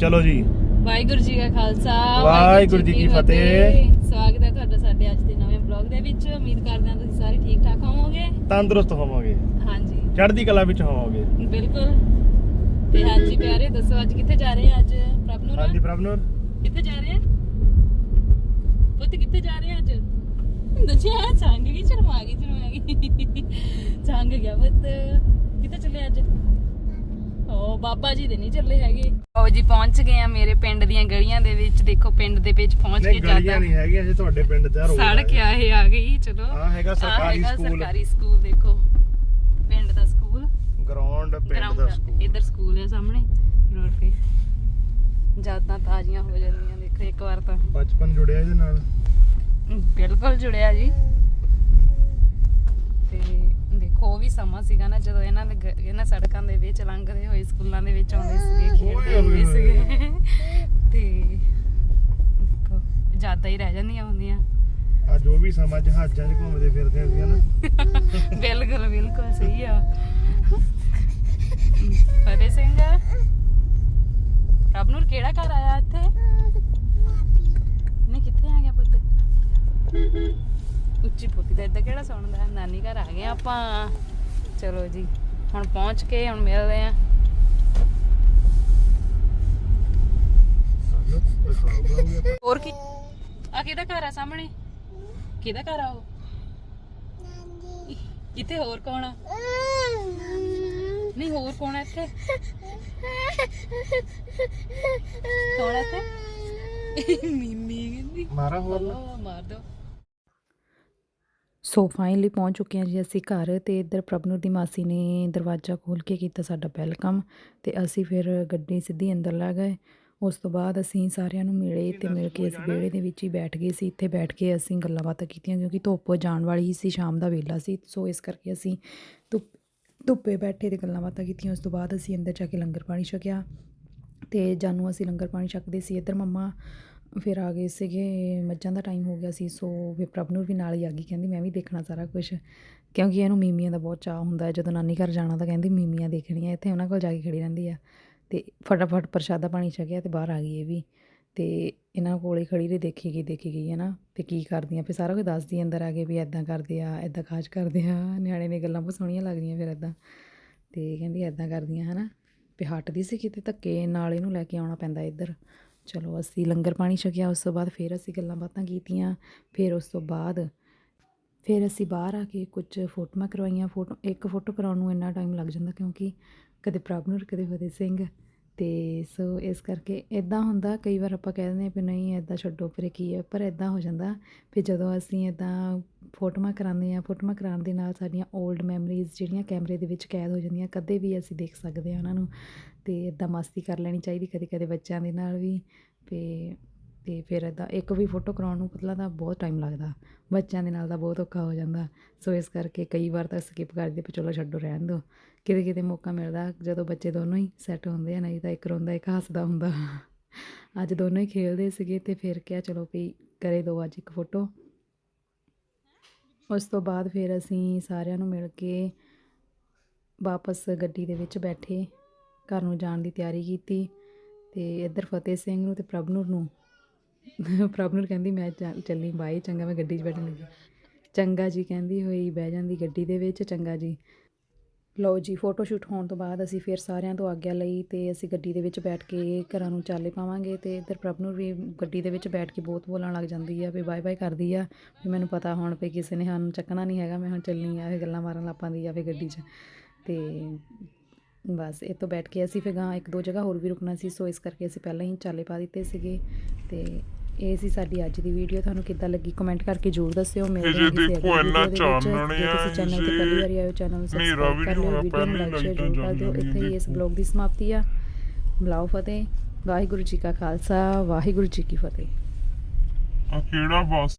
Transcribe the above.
ਚਲੋ ਜੀ। ਵਾਹਿਗੁਰੂ ਜੀ ਕਾ ਖਾਲਸਾ ਵਾਹਿਗੁਰੂ ਜੀ ਕੀ ਫਤਿਹ। ਸਵਾਗਤ ਹੈ ਤੁਹਾਡਾ ਸਾਡੇ ਅੱਜ ਦੇ ਨਵੇਂ ਬਲੌਗ ਦੇ ਵਿੱਚ। ਉਮੀਦ ਕਰਦੇ ਹਾਂ ਤੁਸੀਂ ਸਾਰੇ ਠੀਕ ਠਾਕ ਹੋਵੋਗੇ। ਤੰਦਰੁਸਤ ਹੋਵਾਂਗੇ। ਹਾਂਜੀ। ਚੜ੍ਹਦੀ ਕਲਾ ਵਿੱਚ ਹੋਵਾਂਗੇ। ਬਿਲਕੁਲ। ਤੇ ਹਾਂਜੀ ਪਿਆਰੇ ਦੱਸੋ ਅੱਜ ਕਿੱਥੇ ਜਾ ਰਹੇ ਆ ਅੱਜ ਪ੍ਰਭ ਨੂੰ ਹਾਂਜੀ ਪ੍ਰਭਨੂਰ ਕਿੱਥੇ ਜਾ ਰਹੇ ਆ? ਪੁੱਤ ਕਿੱਥੇ ਜਾ ਰਹੇ ਆ ਅੱਜ? ਦੱਸਿਆ ਸੰਗ ਗਈ ਸ਼ਰਮਾ ਗਈ ਸ਼ਰਮਾ ਗਈ। ਸੰਗ ਗਿਆ ਪੁੱਤ। ਬਾਬਾ ਜੀ ਦੇ ਨਹੀਂ ਚੱਲੇ ਹੈਗੇ। ਓ ਜੀ ਪਹੁੰਚ ਗਏ ਆ ਮੇਰੇ ਪਿੰਡ ਦੀਆਂ ਗਲੀਆਂ ਦੇ ਵਿੱਚ। ਦੇਖੋ ਪਿੰਡ ਦੇ ਵਿੱਚ ਪਹੁੰਚ ਕੇ ਨਹੀਂ ਗਲੀਆਂ ਜਾਂਦਾ ਨਹੀਂ ਹੈਗੀਆਂ ਜੇ ਤੁਹਾਡੇ ਪਿੰਡ ਤੇ ਰੋਡ ਸੜਕ ਆ ਇਹ ਆ ਗਈ ਚਲੋ। ਆ ਹੈਗਾ ਸਰਕਾਰੀ ਹੈਗਾ ਸਕੂਲ। ਸਰਕਾਰੀ ਸਕੂਲ ਦੇਖੋ। ਪਿੰਡ ਦਾ ਸਕੂਲ। ਗਰਾਊਂਡ ਪਿੰਡ ਦਾ ਸਕੂਲ। ਇੱਧਰ ਸਕੂਲ ਹੈ ਸਾਹਮਣੇ ਰੋਡ ਤੇ। ਯਾਦਾਂ ਤਾਜ਼ੀਆਂ ਹੋ ਜਾਂਦੀਆਂ ਦੇਖੋ ਇੱਕ ਵਾਰ ਤਾਂ। ਬਚਪਨ ਜੁੜਿਆ ਇਹਦੇ ਨਾਲ। ਬਿਲਕੁਲ ਜੁੜਿਆ ਜੀ। ਦੇਖੋ ਉਹ ਵੀ ਸਮਾਂ ਸੀਗਾ ਨਾ ਜਦੋਂ ਇਹਨਾਂ ਦੇ ਗ- ਇਹਨਾਂ ਸੜਕਾਂ ਦੇ ਵਿੱਚ ਲੰਘਦੇ ਹੋਏ ਸਕੂਲਾਂ ਦੇ ਵਿੱਚ ਆਉਂਦੇ ਸੀਗੇ ਖੇਡਦੇ ਹੁੰਦੇ ਸੀਗੇ। ਤੇ ਯਾਦਾਂ ਹੀ ਰਹਿ ਜਾਂਦੀਆਂ ਹੁੰਦੀਆਂ। ਆ ਜੋ ਵੀ ਸਮਾਂ ਜਹਾਜ਼ਾਂ 'ਚ ਘੁੰਮਦੇ ਫਿਰਦੇ ਸੀ ਨਾ। ਬਿਲਕੁਲ ਬਿਲਕੁਲ ਸਹੀ ਆ। ਫਤਿਹ ਸਿੰਘ ਪ੍ਰਭਨੂਰ ਕਿਹੜਾ ਘਰ ਆਇਆ ਇੱਥੇ ਨਹੀਂ ਕਿੱਥੇ ਆ ਗਿਆ ਪੁੱਤ ਉੱਚੀ ਪੁੱਤੀ ਦਾ ਇੱਦਾਂ ਕਿਹੜਾ ਸੁਣਦਾ? ਨਾਨੀ ਘਰ ਆ ਗਏ ਆਪਾਂ। ਚਲੋ ਜੀ ਹੁਣ ਪਹੁੰਚ ਕੇ ਹੁਣ ਮਿਲਦੇ ਆ। ਹੋਰ ਕੀ? ਆ ਕਿਹਦਾ ਘਰ ਆ ਸਾਹਮਣੇ? ਕਿਹਦਾ ਘਰ ਆ ਉਹ? ਇੱਥੇ ਹੋਰ ਕੌਣ ਆ? ਨਹੀਂ ਹੋਰ ਕੌਣ ਆ ਇੱਥੇ? ਕੌਣ ਆ ਇੱਥੇ? ਮੀਮੀ ਕਹਿੰਦੀ। ਮਾਰਾ ਹੋਰ ਮਾਰ ਦੋ ਸੋ ਫਾਈਨਲੀ ਪਹੁੰਚ ਚੁੱਕੇ ਹਾਂ ਜੀ ਅਸੀਂ ਘਰ ਤੇ ਇੱਧਰ ਪ੍ਰਭਨੂਰ ਦੀ ਮਾਸੀ ਨੇ ਦਰਵਾਜ਼ਾ ਖੋਲ ਕੇ ਕੀਤਾ ਸਾਡਾ ਵੈਲਕਮ ਤੇ ਅਸੀਂ ਫਿਰ ਗੱਡੀ ਸਿੱਧੀ ਅੰਦਰ ਲੈ ਗਏ। ਉਸ ਤੋਂ ਬਾਅਦ ਅਸੀਂ ਸਾਰਿਆਂ ਨੂੰ ਮਿਲੇ ਤੇ ਮਿਲ ਕੇ ਅਸੀਂ ਵਿਹੜੇ ਦੇ ਵਿੱਚ ਹੀ ਬੈਠ ਗਏ ਸੀ। ਇੱਥੇ ਬੈਠ ਕੇ ਅਸੀਂ ਗੱਲਾਂ ਬਾਤਾਂ ਕੀਤੀਆਂ ਕਿਉਂਕਿ ਧੁੱਪ ਜਾਣ ਵਾਲੀ ਹੀ ਸੀ ਸ਼ਾਮ ਦਾ ਵੇਲਾ ਸੀ। ਸੋ ਇਸ ਕਰਕੇ ਅਸੀਂ ਧੁੱਪ ਧੁੱਪੇ ਬੈਠੇ ਤੇ ਗੱਲਾਂ ਬਾਤਾਂ ਕੀਤੀਆਂ। ਉਸ ਤੋਂ ਬਾਅਦ ਅਸੀਂ ਅੰਦਰ ਜਾ ਕੇ ਲੰਗਰ ਪਾਣੀ ਛਕਿਆ ਤੇ ਜਾਨੂੰ ਅਸੀਂ ਲੰਗਰ ਪਾਣੀ ਛਕਦੇ ਸੀ। ਇੱਧਰ ਮੰਮਾ ਫਿਰ ਆ ਗਏ ਸੀਗੇ, ਮੱਝਾਂ ਦਾ ਟਾਈਮ ਹੋ ਗਿਆ ਸੀ, ਸੋ ਫਿਰ ਪ੍ਰਭਨੂਰ ਵੀ ਨਾਲ ਹੀ ਆ ਗਈ, ਕਹਿੰਦੀ ਮੈਂ ਵੀ ਦੇਖਣਾ ਸਾਰਾ ਕੁਝ ਕਿਉਂਕਿ ਇਹਨੂੰ ਮੀਮੀਆਂ ਦਾ ਬਹੁਤ ਚਾਹ ਹੁੰਦਾ ਜਦੋਂ ਨਾਨੀ ਘਰ ਜਾਣਾ ਤਾਂ ਕਹਿੰਦੀ ਮੀਮੀਆਂ ਦੇਖਣੀਆਂ, ਇੱਥੇ ਉਹਨਾਂ ਕੋਲ ਜਾ ਕੇ ਖੜੀ ਰਹਿੰਦੀ ਆ। ਤੇ ਫਟਾਫਟ ਪ੍ਰਸ਼ਾਦਾ ਪਾਣੀ ਛਕਿਆ ਤੇ ਬਾਹਰ ਆ ਗਈ ਇਹ ਵੀ। ਤੇ ਇਹਨਾਂ ਕੋਲੇ ਖੜੀ ਰਹੀ, ਦੇਖੀ ਗਈ ਦੇਖੀ ਗਈ ਹੈ ਨਾ ਤੇ ਕੀ ਕਰਦੀਆਂ, ਫਿਰ ਸਾਰਾ ਕੁਝ ਦੱਸਦੀ ਅੰਦਰ ਆ ਕੇ ਵੀ ਐਦਾਂ ਕਰਦੇ ਆ ਐਦਾਂ ਖਾਜ ਕਰਦੇ ਆ, ਨਿਆਣੇ ਦੀਆਂ ਗੱਲਾਂ ਬਹੁਤ ਸੋਹਣੀਆਂ ਲੱਗਦੀਆਂ ਫਿਰ ਐਦਾਂ ਤੇ ਕਹਿੰਦੀ ਐਦਾਂ ਕਰਦੀਆਂ, ਹਨਾ। ਵੀ ਹਟਦੀ ਸੀ ਕਿਤੇ ਧੱਕੇ ਨਾਲ ਇਹਨੂੰ ਲੈ ਕੇ ਆਉਣਾ ਪੈਂਦਾ ਇੱਧਰ। ਚਲੋ ਅਸੀਂ ਲੰਗਰ ਪਾਣੀ ਛਕਿਆ, ਉਸ ਤੋਂ ਬਾਅਦ ਫਿਰ ਅਸੀਂ ਗੱਲਾਂ ਬਾਤਾਂ ਕੀਤੀਆਂ, ਫਿਰ ਉਸ ਤੋਂ ਬਾਅਦ ਫਿਰ ਅਸੀਂ ਬਾਹਰ ਆ ਕੇ ਕੁਝ ਫੋਟੋਆਂ ਕਰਵਾਈਆਂ। ਫੋਟੋ, ਇੱਕ ਫੋਟੋ ਕਰਾਉਣ ਨੂੰ ਇੰਨਾ ਟਾਈਮ ਲੱਗ ਜਾਂਦਾ ਕਿਉਂਕਿ ਕਦੇ ਪ੍ਰਭਨੂਰ, ਕਦੇ ਫਤਿਹ ਸਿੰਘ ਤੇ ਸੋ ਇਸ ਕਰਕੇ ਇਦਾਂ ਹੁੰਦਾ, ਕਈ ਵਾਰ ਆਪਾਂ ਕਹਿ ਦਿੰਦੇ ਹਾਂ ਵੀ ਨਹੀਂ ਇਦਾਂ ਛੱਡੋ, ਫਿਰ ਕੀ ਹੈ? ਪਰ ਇਦਾਂ ਹੋ ਜਾਂਦਾ ਫਿਰ ਜਦੋਂ ਅਸੀਂ ਇਦਾਂ ਫੋਟੋਆਂ ਕਰਾਉਂਦੇ ਹਾਂ, ਫੋਟੋਆਂ ਕਰਾਉਣ ਦੇ ਨਾਲ ਸਾਡੀਆਂ ਓਲਡ ਮੈਮਰੀਜ਼ ਜਿਹੜੀਆਂ ਕੈਮਰੇ ਦੇ ਵਿੱਚ ਕੈਦ ਹੋ ਜਾਂਦੀਆਂ, ਕਦੇ ਵੀ ਅਸੀਂ ਦੇਖ ਸਕਦੇ ਹਾਂ ਉਹਨਾਂ ਨੂੰ ਅਤੇ ਇੱਦਾਂ ਮਸਤੀ ਕਰ ਲੈਣੀ ਚਾਹੀਦੀ ਕਦੇ ਕਦੇ ਬੱਚਿਆਂ ਦੇ ਨਾਲ ਵੀ ਅਤੇ ਤੇ ਫਿਰ ਇੱਦਾਂ ਇੱਕ ਵੀ ਫੋਟੋ ਕਰਾਉਣ ਨੂੰ ਪਹਿਲਾਂ ਤਾਂ ਬਹੁਤ ਟਾਈਮ ਲੱਗਦਾ, ਬੱਚਿਆਂ ਦੇ ਨਾਲ ਤਾਂ ਬਹੁਤ ਔਖਾ ਹੋ ਜਾਂਦਾ, ਸੋ ਇਸ ਕਰਕੇ ਕਈ ਵਾਰ ਤਾਂ ਸਕਿਪ ਕਰਦੇ ਵੀ ਚਲੋ ਛੱਡੋ ਰਹਿਣ ਦਿਓ, ਕਿਤੇ ਕਿਤੇ ਮੌਕਾ ਮਿਲਦਾ ਜਦੋਂ ਬੱਚੇ ਦੋਨੋਂ ਹੀ ਸੈੱਟ ਹੁੰਦੇ ਆ, ਨਹੀਂ ਤਾਂ ਇੱਕ ਰੋਂਦਾ, ਇੱਕ ਹੱਸਦਾ ਹੁੰਦਾ। ਅੱਜ ਦੋਨੋਂ ਹੀ ਖੇਡਦੇ ਸੀਗੇ ਤੇ ਫਿਰ ਕਿਹਾ ਚਲੋ ਵੀ ਕਰੇ ਦੋ ਅੱਜ ਇੱਕ ਫੋਟੋ ਉਸ ਤੋਂ ਬਾਅਦ ਫਿਰ ਅਸੀਂ ਸਾਰਿਆਂ ਨੂੰ ਮਿਲ ਕੇ ਵਾਪਸ ਗੱਡੀ ਦੇ ਵਿੱਚ ਬੈਠੇ, ਘਰ ਨੂੰ ਜਾਣ ਦੀ ਤਿਆਰੀ ਕੀਤੀ ਤੇ ਇੱਧਰ ਫਤਿਹ ਸਿੰਘ ਨੂੰ ਤੇ ਪ੍ਰਭਨੂਰ ਨੂੰ। ਪ੍ਰਭਨੂਰ ਕਹਿੰਦੀ, ਮੈਂ ਚੱਲ- ਚੱਲੀ ਬਾਈ, ਚੰਗਾ ਮੈਂ ਗੱਡੀ 'ਚ ਬੈਠਣ ਲੱਗੀ। ਚੰਗਾ ਜੀ ਕਹਿੰਦੀ ਹੋਈ, ਬਹਿ ਜਾਂਦੀ ਗੱਡੀ ਦੇ ਵਿੱਚ, ਚੰਗਾ ਜੀ। ਲਓ ਜੀ ਫੋਟੋ ਸ਼ੂਟ ਹੋਣ ਤੋਂ ਬਾਅਦ ਅਸੀਂ ਫਿਰ ਸਾਰਿਆਂ ਤੋਂ ਆਗਿਆ ਲਈ ਤੇ ਅਸੀਂ ਗੱਡੀ ਦੇ ਵਿੱਚ ਬੈਠ ਕੇ ਘਰਾਂ ਨੂੰ ਚਾਲੇ ਪਾਵਾਂਗੇ ਤੇ ਇੱਧਰ ਪ੍ਰਭ ਨੂੰ ਵੀ ਗੱਡੀ ਦੇ ਵਿੱਚ ਬੈਠ ਕੇ ਬਹੁਤ ਬੋਲਣ ਲੱਗ ਜਾਂਦੀ ਆ ਵੀ ਬਾਏ ਬਾਏ ਕਰਦੀ ਆ, ਵੀ ਮੈਨੂੰ ਪਤਾ ਹੁਣ ਵੀ ਕਿਸੇ ਨੇ ਸਾਨੂੰ ਚੱਕਣਾ ਨਹੀਂ ਹੈਗਾ, ਮੈਂ ਹੁਣ ਚੱਲਣੀ ਆ, ਇਹ ਗੱਲਾਂ ਮਾਰਨ ਲੱਗ ਪੈਂਦੀ ਆ ਵੀ ਗੱਡੀ 'ਚ। ਤੇ ਬਸ, ਇਹ ਤੋਂ ਬੈਠ ਕੇ ਅਸੀਂ ਫਿਰ ਗਾਂ ਇੱਕ ਦੋ ਜਗ੍ਹਾ ਹੋਰ ਵੀ ਰੁਕਣਾ ਸੀ, ਸੋ ਇਸ ਕਰਕੇ ਅਸੀਂ ਪਹਿਲਾਂ ਹੀ ਚਾਲੇ ਪਾ ਦਿੱਤੇ ਸੀਗੇ ਤੇ ਇਹ ਸੀ ਸਾਡੀ ਅੱਜ ਦੀ ਵੀਡੀਓ ਤੁਹਾਨੂੰ ਕਿੱਦਾਂ ਲੱਗੀ ਕਮੈਂਟ ਕਰਕੇ ਜ਼ਰੂਰ ਦੱਸਿਓ। ਮਿਲਦੇ ਜੇ ਦੇਖੋ ਇੰਨਾ। ਚਾਨਣ ਜੇ ਆ ਤੁਸੀਂ ਚੈਨਲ ਤੇ ਪਹਿਲੀ ਵਾਰੀ ਆਏ ਹੋ ਚੈਨਲ ਨੂੰ ਸਬਸਕ੍ਰਾਈਬ ਕਰ ਲਿਓ ਵੀਡੀਓ ਨੂੰ ਲਾਈਕ ਸ਼ੇਅਰ ਜ਼ਰੂਰ ਕਰ ਦਿਓ। ਇੱਥੇ ਹੀ ਇਸ। ਬਲੌਗ ਦੀ ਸਮਾਪਤੀ ਆ। ਬੁਲਾਓ ਫਤਿਹ। ਵਾਹਿਗੁਰੂ ਜੀ ਕਾ ਖਾਲਸਾ ਵਾਹਿਗੁਰੂ ਜੀ ਕੀ ਫਤਿਹ। ਆ ਕਿਹੜਾ ਬੱਸ